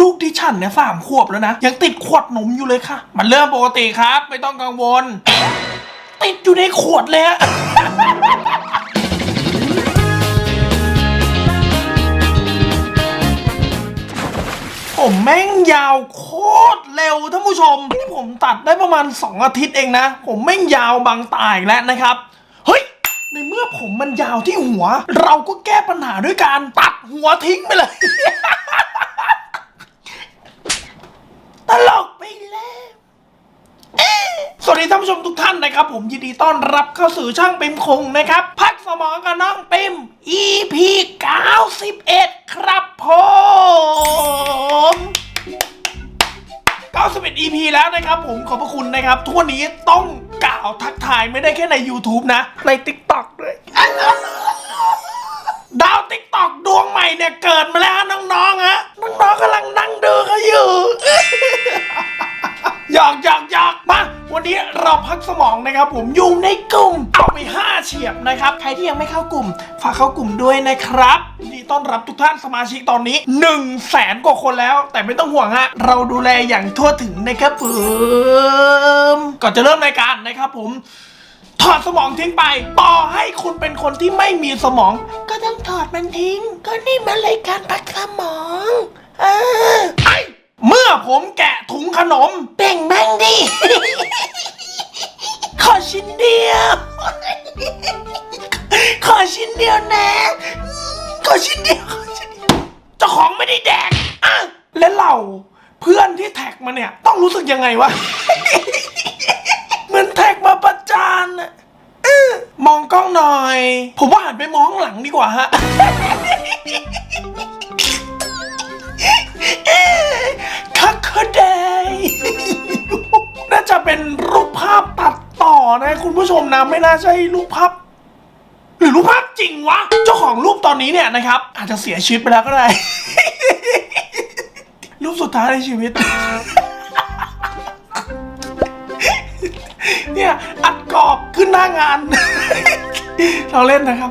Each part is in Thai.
ลูกที่ฉันเนี่ยสามขวบแล้วนะ ยังติดขวดนมอยู่เลยค่ะ มันเริ่มปกติครับ ไม่ต้องกังวล ติดอยู่ในขวดเลยอะผมแม่งยาวโคตรเร็วท่านผู้ชมนี่ผมตัดได้ประมาณ 2 อาทิตย์เองนะ ผมแม่งยาวบางตายแล้วนะครับ เฮ้ย ในเมื่อผมมันยาวที่หัว เราก็แก้ปัญหาด้วยการตัดหัวทิ้งไปเลย ตลกไปแล้ว สวัสดีท่านผู้ ชมทุกท่านนะครับ ผมยินดีต้อนรับเข้าสู่ช่างปิมคงนะครับ พักสมองกับน้องปิม EP 91 ครับผม91 EP แล้วนะครับผมขอบพระคุณนะครับ ทุกวันนี้ต้องกล่าวทักทายไม่ได้แค่ใน YouTube นะ ใน TikTok ด้วยดาวติ๊กตอกดวงใหม่เนี่ยเกิดมาแล้วน้องๆฮะน้องๆกำลังนั่งดูเขาอยู่หยอกหยอก วันนี้เราพักสมองนะครับ ผมอยู่ในกลุ่มเอาไป5เฉียบนะครับใครที่ยังไม่เข้ากลุ่ม ฝากเข้ากลุ่มด้วยนะครับยินดีต้อนรับทุกท่านสมาชิกตอนนี้1นึ่งแสนกว่าคนแล้ว แต่ไม่ต้องห่วงฮะเราดูแลอย่างทั่วถึงนะครับผมก่อนจะเริ่มรายการนะครับผมถอดสมองทิ้งไป ต่อให้คุณเป็นคนที่ไม่มีสมอง ก็ต้องถอดมันทิ้ง ก็นี่มันรายการพักสมอง เออ เมื่อผมแกะถุงขนมเป่งแม่งดิ ขอชิ้นเดียว ขอชิ้นเดียวนะ ขอชิ้นเดียวขอชิ้นเดียวเจ้าของไม่ได้แดกอะและเราเพื่อนที่แท็กมาเนี่ย ต้องรู้สึกยังไงวะ เหมือนแท็กมาประจานอะเออมองกล้องหน่อย ผมว่าหันไปมองข้างหลังดีกว่าฮะ คุณผู้ชมไม่น่าใช่รูปภาพหรือรูปภาพจริงวะ เจ้าของรูปตอนนี้เนี่ยนะครับ อาจจะเสียชีวิตไปแล้วก็ได้ รูปสุดท้ายในชีวิต เนี่ยอัดกรอบขึ้นหน้างาน เราเล่นนะครับ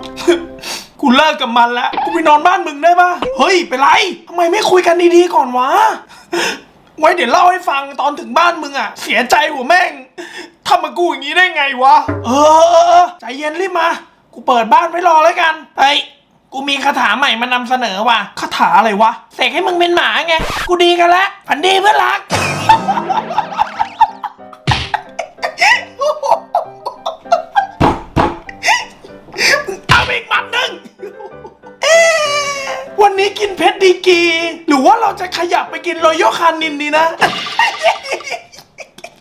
กูเลิกกับมันแล้ว กูไปนอนบ้านมึงได้ปะเฮ้ย เป็นไรทำไมไม่คุยกันดีๆก่อนวะ ไว้เดี๋ยวเล่าให้ฟังตอนถึงบ้านมึงอะเสียใจหัวแม่งทำมากูอย่างนี้ได้ไงวะ เออเออเออใจเย็นรีบมา กูเปิดบ้านไว้รอแล้วกันไอ้ยกูมีคาถาใหม่มานำเสนอว่ะคาถาอะไรวะเสกให้มึงเป็นหมาไง กูดีกันแล้วผันดีเพื่อนรัก เพชรดีกี หรือว่าเราจะขยับไปกินรอยัลคานินดีนะ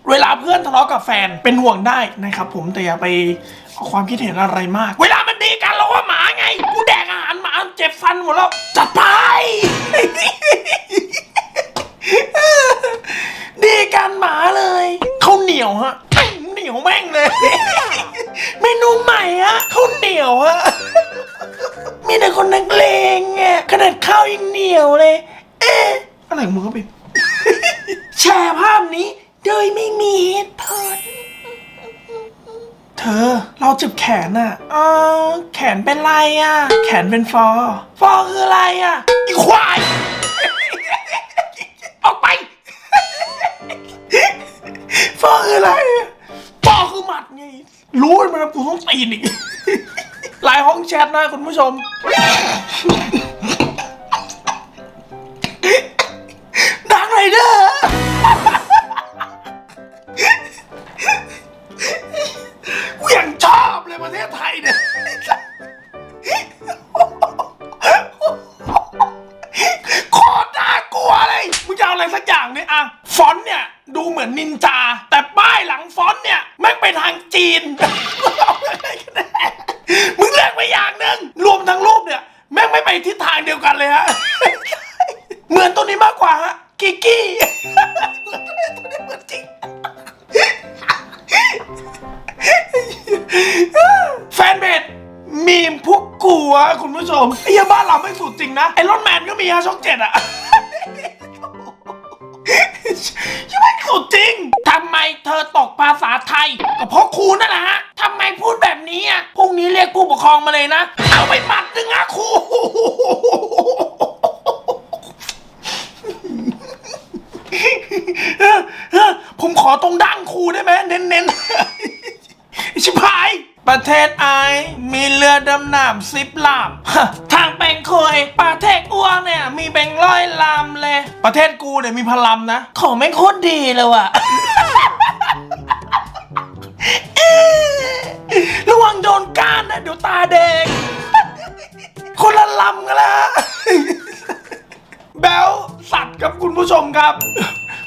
เวลาเพื่อนทะเลาะกับแฟนเป็นห่วงได้นะครับผมแต่อย่าไปเอาความคิดเห็นอะไรมาก เวลามันดีกันเราว่าหมาไง กูแดกอาหารหมาเจ็บฟันหมดแล้ว จัดไป แขนเป็นไรอะ แขนเป็นฟอ ฟอคืออะไรอะอีควาย ออกไป ฟอคืออะไรฟอคือหมัดไงรู้ไหมนกูต้องตีนอีกไลน์ห้องแชทนะคุณผู้ชม ดังเลยเด้อางเดียวกันเลยฮะ เหมือนตัวนี้มากกว่าฮะกิกกี้เหมือนตัวนี้ตัวนี้เหมือนจริง แฟนเพจมีมพวกกูอะคุณผู้ชมไอ้เหี้ยบ้านเราไม่สุดจริงนะ ไอ้รถแมนก็มีฮะช่องเจ็ดอะ ยังไม่สุดจริง ทำไมเธอตกภาษาไทย ก็เพราะครูนั่นแหละฮะ ทำไมพูดแบบนี้อะพ รียกผู้ปกครองมาเลยนะ เอาไปหมัดหนึ่งอะครูผมขอตรงดั้งครูได้ไหมเน้นเน้นชิบหาย ประเทศไอมีเรือดำน้ำซิบลำทางแบงคอยประเทศอ้วงเนี่ย มีแบงร้อยลำเลย ประเทศกูเนี่ยมีพลัมนะ ของแม่งโคตรดีเลยว่ะ ระวังโดนก้านนะเดี๋ยวตาแดง คนละลำกันละแบลสัตว์ครับคุณผู้ชมครับ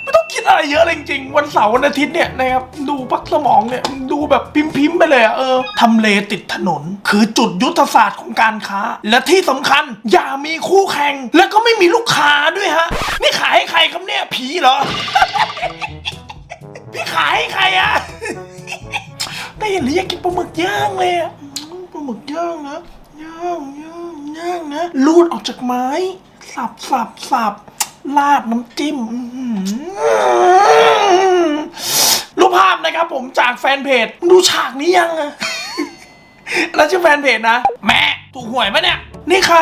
ไม่ต้องคิดอะไรเยอะเลยจริง วันเสาร์วันอาทิตย์เนี่ยนะครับดูพักสมองเนี่ยดูแบบพิมพ์ๆไปเลยอะเออทำเลติดถนน คือจุดยุทธศาสตร์ของการค้า และที่สำคัญอย่ามีคู่แข่ง แล้วก็ไม่มีลูกค้าด้วยฮะ นี่ขายให้ใครครับเนี่ยผีเหรอ พี่ขายให้ใครอะ ได้เห็นหรืออยากกินปลาหมึกย่างเลยอะอืมปลาหมึกย่างนะย่างย่างย่างนะลูดออกจากไม้ สับสับสับราดน้ำจิ้มอื้อหือรูปภาพนะครับผมจากแฟนเพจดูฉากนี้ยังอะ แล้วชื่อแฟนเพจนะ แม่ถูกหวยปะเนี่ย นี่ใคร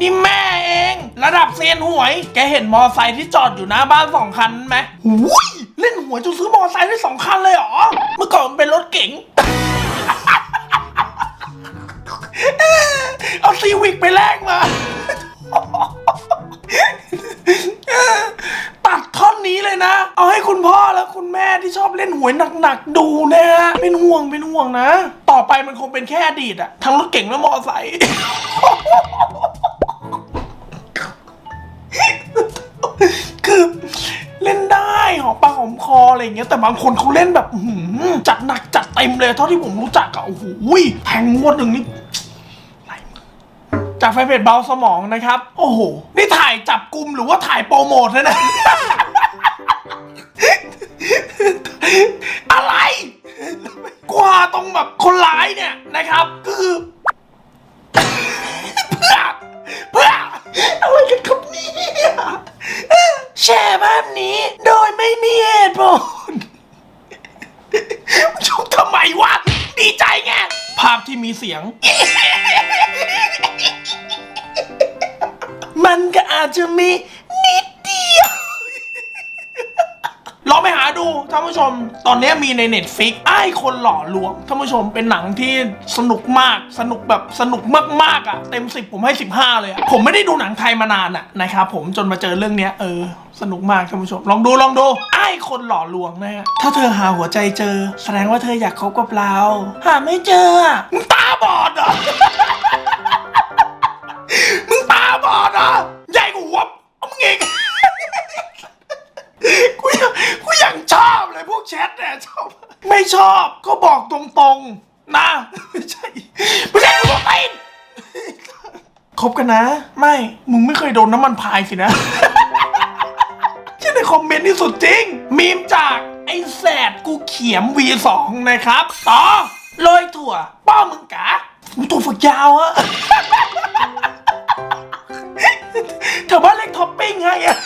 นี่แม่เอง ระดับเซียนหวย แกเห็นมอไซค์ที่จอดอยู่หน้าบ้านสองคันไหมหุยเล่นหวยจนซื้อมอไซค์ได้สองคันเลยเหรอ เมื่อก่อนมันเป็นรถเก๋ง เอาซีวิกไปแลกมา ตัดท่อนนี้เลยนะ เอาให้คุณพ่อและคุณแม่ที่ชอบเล่นหวยหนักๆดูนะฮะ เป็นห่วงเป็นห่วงนะ ต่อไปมันคงเป็นแค่อดีตอะทั้งรถเก่งและมอไซค์คือเล่นได้หอมปากหอมคออะไรอย่างเงี้ยแต่บางคนเขาเล่นแบบหือจัดหนักจัดเต็มเลยเท่าที่ผมรู้จักอะโอ้โหแทงงวดหนึ่งนี่ จากแฟนเพจเบาสมองนะครับ โอ้โห นี่ถ่ายจับกลุ่มหรือว่าถ่ายโปรโมทนะเนี่ยอะไร กว่าตรงแบบคนร้ายเนี่ยนะครับ ก็คือเพื่อเพื่ออะไรกันครับเนี่ยแชร์ภาพนี้โดยไม่มีเหตุผลชกทำไมวะดีใจไงภาพที่มีเสียง มันก็อาจจะมีนิดเดียว ลองไปหาดูท่านผู้ชม ตอนนี้มีใน Netflix ไอ้คนหล่อลวงท่านผู้ชมเป็นหนังที่สนุกมาก สนุกแบบสนุกมากๆอะ เต็ม 10 ผมให้ 15 เลยอะ ผมไม่ได้ดูหนังไทยมานานอะนะครับผมจนมาเจอเรื่องเนี้ยเออ สนุกมากท่านผู้ชม ลองดูลองดูไอ้คนหล่อลวงนะฮะถ้าเธอหาหัวใจเจอ แสดงว่าเธออยากคบกับเรา หาไม่เจอมึงตาบอดเหรอ ไม่ชอบก็บอกตรงๆ นะ ไม่ใช่ ไม่ใช่กูบอกไปคบกันนะ ไม่ มึงไม่เคยโดนน้ำมันพายสินะที่ในคอมเมนต์ที่สุดจริง มีมจากไอ้แสดกูเขียม V2 นะครับ ต่อโรยถั่ว ป้อมึงกะมึงตัวฝักยาวอะแถวบ้านเล็กท็อปปิ้งให้อะ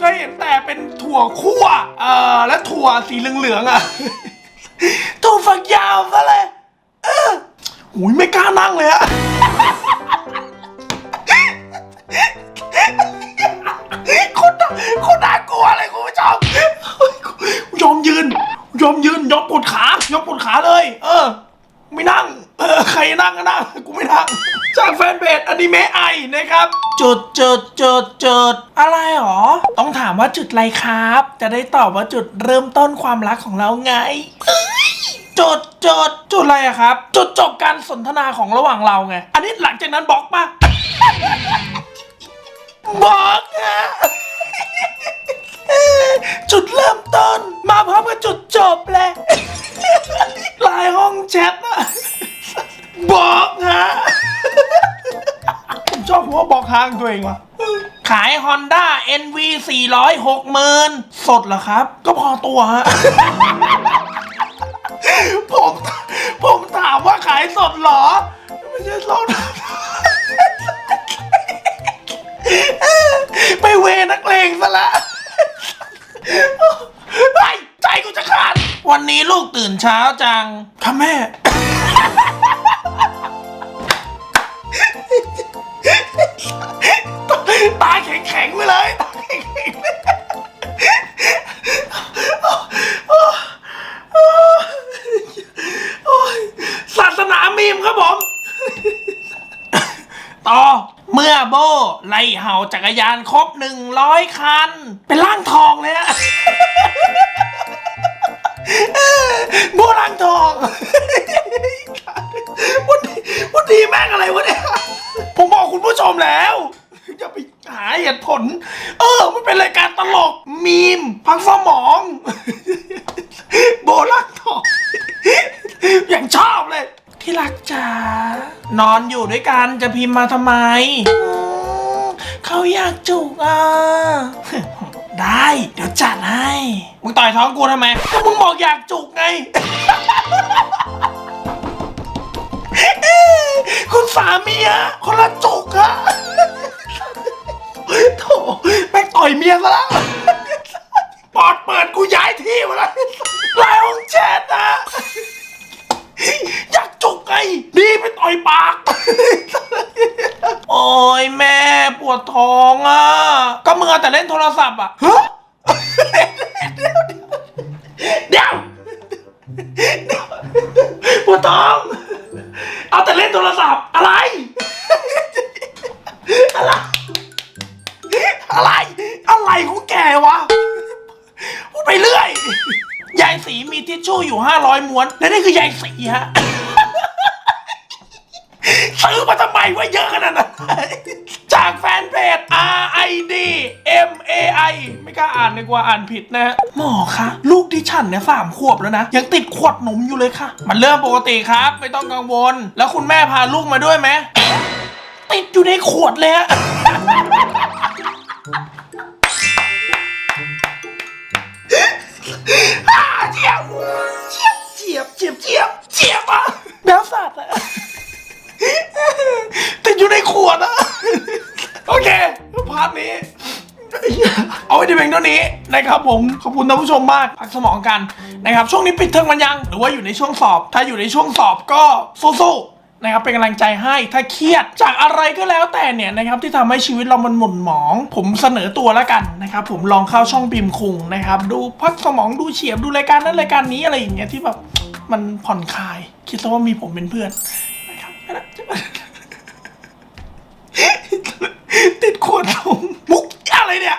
ก็เห็นแต่เป็นถั่วคั่ว และถั่วสีเหลืองๆอะถูกฝักยาวซะเลยเอออุ้ยไม่กล้านั่งเลยอะ นเพจอนิเมะไอนะครับ จุดจุดจุดจุดอะไรหรอ ต้องถามว่าจุดอะไรครับ จะได้ตอบว่าจุดเริ่มต้นความรักของเราไงเอ้ยจุดจุดจุดอะไรอะครับ จุดจบการสนทนาของระหว่างเราไง อันนี้หลังจากนั้นบล็อกปะบล็อกอะจุดเริ่มต้น อบหัวบอกทางตัวเองว่ะขาย Honda NV 400 60,000สดเหรอครับ ก็พอตัวฮะ ผมผมถามว่าขายสดเหรอ ไม่ใช่สดไปเวนักเลงซะละไอ้ใจกูจะขาด วันนี้ลูกตื่นเช้าจังค่ะแม่ ตาแข็งๆไปเลยศาสนามีมครับผม ต่อเมื่อโบไล่เห่าจักรยานครบหนึ่งร้อยคัน เป็นร่างทองเลยฮะโบร่างทองวันนี้วันนี้แม่งอะไรวะเนี่ยผมบอกคุณผู้ชมแล้ว เหตุผล เออ มันเป็นรายการตลก มีม พักสมอง โบลักทองอย่างชอบเลย ที่รักจ๋านอนอยู่ด้วยกันจะพิมพ์มาทำไม เขาอยากจุกอะ ได้ เดี๋ยวจัดให้ มึงต่อยท้องกูทำไมก็มึงบอกอยากจุกไง คุณสามีอะคนละจุกอะ อยเมียซะแล้วปอดเปิดกูย้ายที่มาแล้วลายองแชทนะอยากจุกไงดีไปต่อยปาก โอ้ยแม่ปวดท้องอะ ก็มึงเอาแต่เล่นโทรศัพท์อะเดี๋ยวปวดท้อง เอาแต่เล่นโทรศัพท์ ชู่อยู่ 500ม้วน และนี่คือยายสีฮะ ซื้อมาทำไมวะเยอะขนาดนั้น จากแฟนเพจ R I D M A I ไม่กล้าอ่านเลยกว่าอ่านผิดนะฮะหมอคะลูกดิฉันเนี่ยสามขวบแล้วนะ ยังติดขวดนมอยู่เลยค่ะ มันเรื่องปกติครับ ไม่ต้องกังวล แล้วคุณแม่พาลูกมาด้วยไหมติดอยู่ในขวดเลยฮะ ยบเจียบเจียบเจียบอะแมวสัตว์อะติดอยู่ในขวดอะโอเคพาร์ทนี้เอาไว้ที่เพียงเท่านี้นะครับผม ขอบคุณท่านผู้ชมมากพักสมองกันนะครับ ช่วงนี้ปิดเทอมมันยัง หรือว่าอยู่ในช่วงสอบ ถ้าอยู่ในช่วงสอบก็สู้ๆ นะครับเป็นกำลังใจให้ถ้าเครียดจากอะไรก็แล้วแต่เนี่ยนะครับที่ทำให้ชีวิตเรามันหม่นหมอง ผมเสนอตัวแล้วกันนะครับผมลองเข้าช่องบิมคุงนะครับดูพักสมองดูเฉียบดูรายการนั้นรายการนี้อะไรอย่างเงี้ยที่แบบมันผ่อนคลาย คิดซะว่ามีผมเป็นเพื่อนนะครับติดขวดผมมุกอะไรเนี่ย